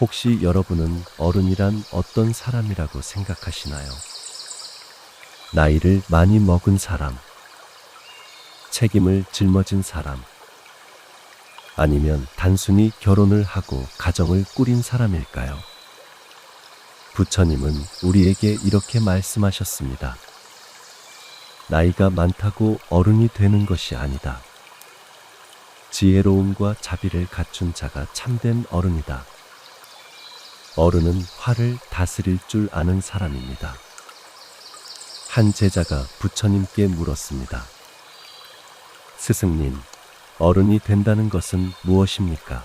혹시 여러분은 어른이란 어떤 사람이라고 생각하시나요? 나이를 많이 먹은 사람, 책임을 짊어진 사람, 아니면 단순히 결혼을 하고 가정을 꾸린 사람일까요? 부처님은 우리에게 이렇게 말씀하셨습니다. 나이가 많다고 어른이 되는 것이 아니다. 지혜로움과 자비를 갖춘 자가 참된 어른이다. 어른은 화를 다스릴 줄 아는 사람입니다. 한 제자가 부처님께 물었습니다. 스승님, 어른이 된다는 것은 무엇입니까?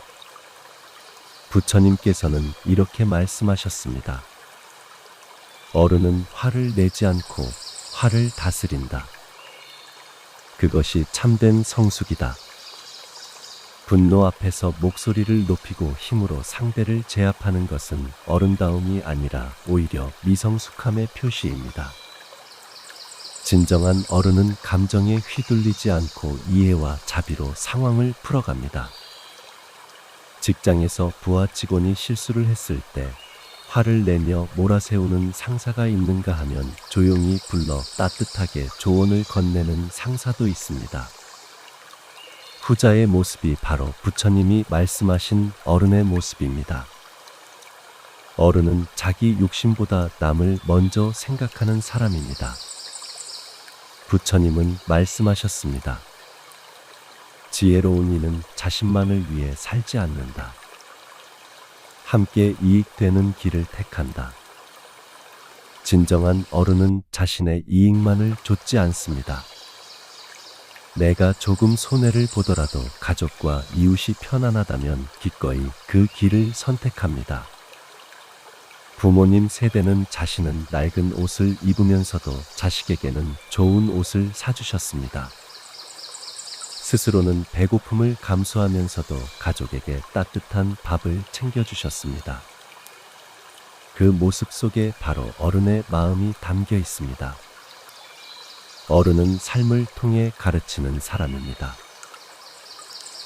부처님께서는 이렇게 말씀하셨습니다. 어른은 화를 내지 않고 화를 다스린다. 그것이 참된 성숙이다. 분노 앞에서 목소리를 높이고 힘으로 상대를 제압하는 것은 어른다움이 아니라 오히려 미성숙함의 표시입니다. 진정한 어른은 감정에 휘둘리지 않고 이해와 자비로 상황을 풀어갑니다. 직장에서 부하 직원이 실수를 했을 때 화를 내며 몰아세우는 상사가 있는가 하면 조용히 불러 따뜻하게 조언을 건네는 상사도 있습니다. 후자의 모습이 바로 부처님이 말씀하신 어른의 모습입니다. 어른은 자기 욕심보다 남을 먼저 생각하는 사람입니다. 부처님은 말씀하셨습니다. 지혜로운 이는 자신만을 위해 살지 않는다. 함께 이익되는 길을 택한다. 진정한 어른은 자신의 이익만을 좇지 않습니다. 내가 조금 손해를 보더라도 가족과 이웃이 편안하다면 기꺼이 그 길을 선택합니다. 부모님 세대는 자신은 낡은 옷을 입으면서도 자식에게는 좋은 옷을 사주셨습니다. 스스로는 배고픔을 감수하면서도 가족에게 따뜻한 밥을 챙겨주셨습니다. 그 모습 속에 바로 어른의 마음이 담겨 있습니다. 어른은 삶을 통해 가르치는 사람입니다.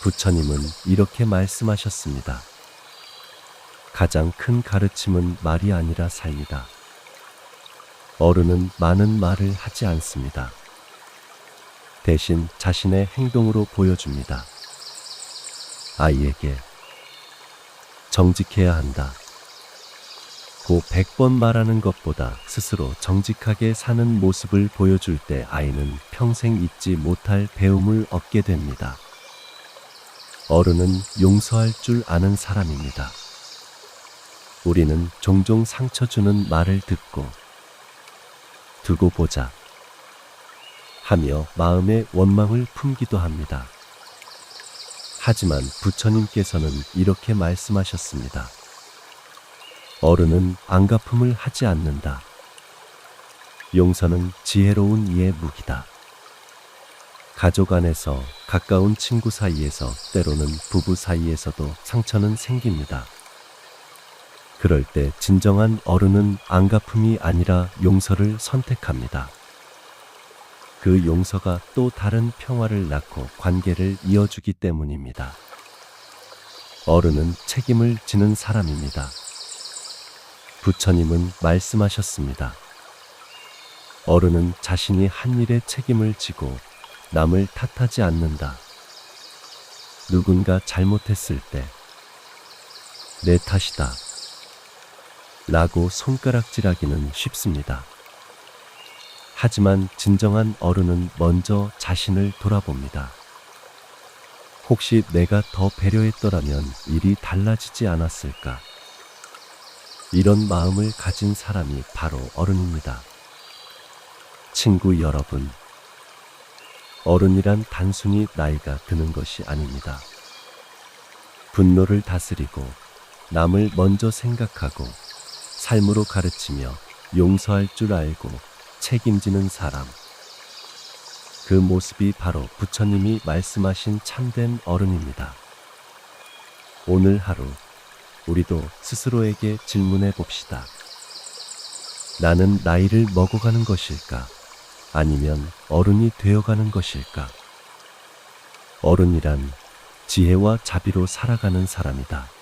부처님은 이렇게 말씀하셨습니다. 가장 큰 가르침은 말이 아니라 삶이다. 어른은 많은 말을 하지 않습니다. 대신 자신의 행동으로 보여줍니다. 아이에게 정직해야 한다. 고 100번 말하는 것보다 스스로 정직하게 사는 모습을 보여줄 때 아이는 평생 잊지 못할 배움을 얻게 됩니다. 어른은 용서할 줄 아는 사람입니다. 우리는 종종 상처 주는 말을 듣고 두고 보자 하며 마음의 원망을 품기도 합니다. 하지만 부처님께서는 이렇게 말씀하셨습니다. 어른은 안갚음을 하지 않는다. 용서는 지혜로운 이의 무기다. 가족 안에서 가까운 친구 사이에서 때로는 부부 사이에서도 상처는 생깁니다. 그럴 때 진정한 어른은 안갚음이 아니라 용서를 선택합니다. 그 용서가 또 다른 평화를 낳고 관계를 이어주기 때문입니다. 어른은 책임을 지는 사람입니다. 부처님은 말씀하셨습니다. 어른은 자신이 한 일에 책임을 지고 남을 탓하지 않는다. 누군가 잘못했을 때, 내 탓이다. 라고 손가락질하기는 쉽습니다. 하지만 진정한 어른은 먼저 자신을 돌아봅니다. 혹시 내가 더 배려했더라면 일이 달라지지 않았을까? 이런 마음을 가진 사람이 바로 어른입니다. 친구 여러분, 어른이란 단순히 나이가 드는 것이 아닙니다. 분노를 다스리고 남을 먼저 생각하고 삶으로 가르치며 용서할 줄 알고 책임지는 사람. 그 모습이 바로 부처님이 말씀하신 참된 어른입니다. 오늘 하루 우리도 스스로에게 질문해 봅시다. 나는 나이를 먹어가는 것일까? 아니면 어른이 되어가는 것일까? 어른이란 지혜와 자비로 살아가는 사람이다.